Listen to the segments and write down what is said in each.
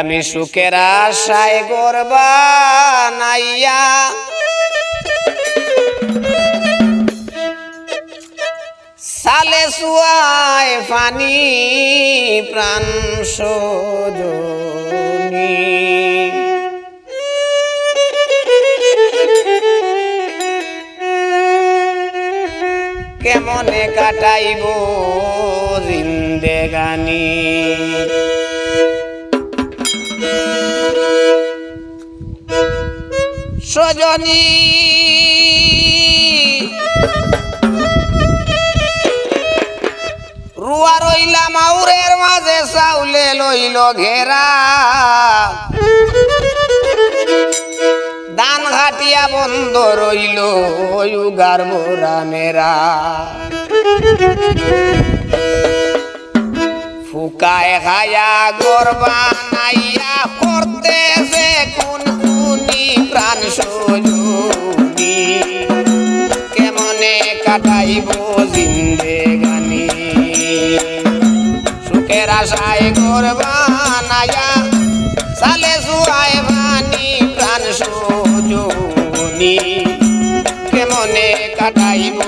আমি সুখের আশায় গরবা নাইয়া সালে সুয়ায় ফানি প্রাণ সজনী। কেমনে কাটাইব জিন্দেগানি সজনী। রুয়া রইলা মাউরের মাঝে, চাউলে লইল ঘেরা। দান ঘাটিয়া বন্ধ রইল উগার মোরা মেরা। ফুকায় খায়া গরবা নাইয়া করতে যে কোন প্রাণ সজনী কেমনে কাটাইব জিন্দেগানি সুখের আশায় নাইয়া সালে সুয়ায় ভানি প্রাণ কেমনে কাটাইব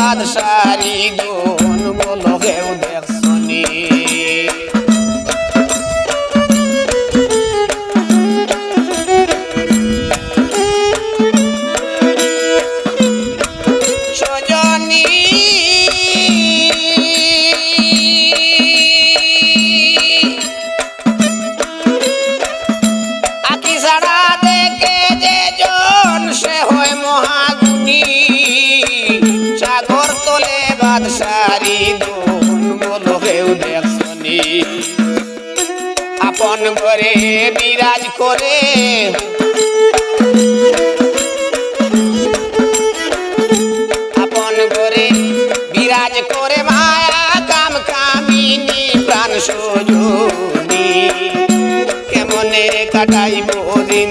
বাদশারি গুণ বলো কেউ দেখছনি আপন ভরে বিরাজ করে। আপন করে বিরাজ করে মায়া কাম কামিনী প্রাণ সজনী। কেমনে কাটাইব দিন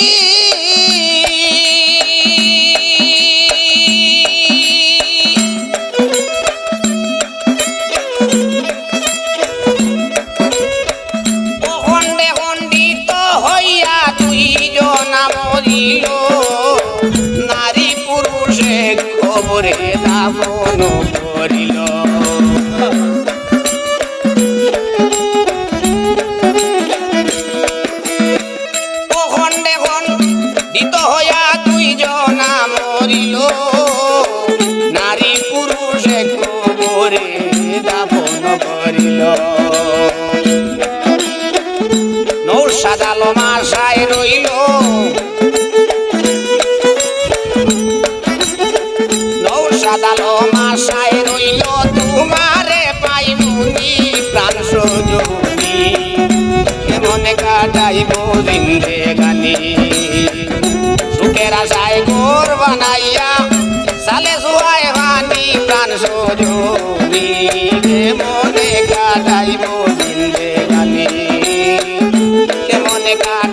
me. দেখো মোরে দাপন করিল। নৌর সাজালো মাসায় রইল। নৌর সাজালো মাসায় রইল। তোমারে পাই মুনি প্রাণ সজনি কেমন কাটাইব দিন গানি? সুখের আশায় গোর বানাইয়া সজুরি মনে কাটাইব জিন্দে গানি কেমনে কাটাইব